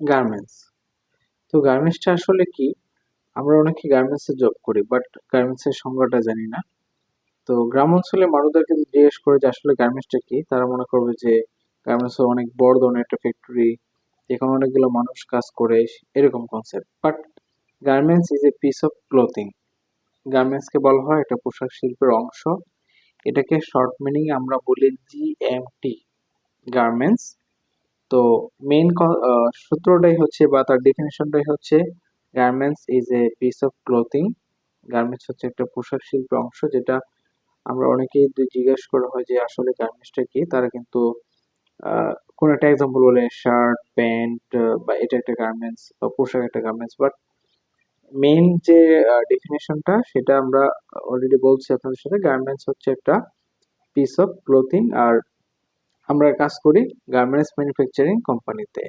Garments তো গার্মেন্টসটা আসলে কি? আমরা অনেকে গার্মেন্টসে জব করি বাট গার্মেন্টসের সংজ্ঞাটা জানি না। তো গ্রাম অঞ্চলে মানুষদেরকে জিজ্ঞেস করে যে আসলে গার্মেন্টসটা কি, তারা মনে করবে যে গার্মেন্টস অনেক বড় ধরনের একটা ফ্যাক্টরি যেখানে অনেকগুলো মানুষ কাজ করে, এরকম concept but garments is a piece of clothing গার্মেন্টসকে বলা হয়, এটা পোশাক শিল্পের অংশ। এটাকে শর্ট মিনিং আমরা বলি জিএমটি গার্মেন্টস তো মেইন সূত্রটাই হচ্ছে বা তার ডেফিনেশনটাই হচ্ছে garments is a piece of clothing garments হচ্ছে একটা পোশাক শিল্পের অংশ যেটা আমরা অনেকেই জিজ্ঞেস করা হয় যে আসলে গার্মেন্টসটা কি, তারা কিন্তু কোন একটা এক্সাম্পল বলে শার্ট প্যান্ট বা এটা একটা গার্মেন্টস বা পোশাক একটা গার্মেন্টস বাট মেইন যে ডেফিনেশনটা সেটা আমরা অলরেডি বলছি আপনাদের সাথে গার্মেন্টস হচ্ছে একটা পিস অফ ক্লোথিং আর আমরা কাজ করি গার্মেন্টস ম্যানুফ্যাকচারিং কোম্পানিতে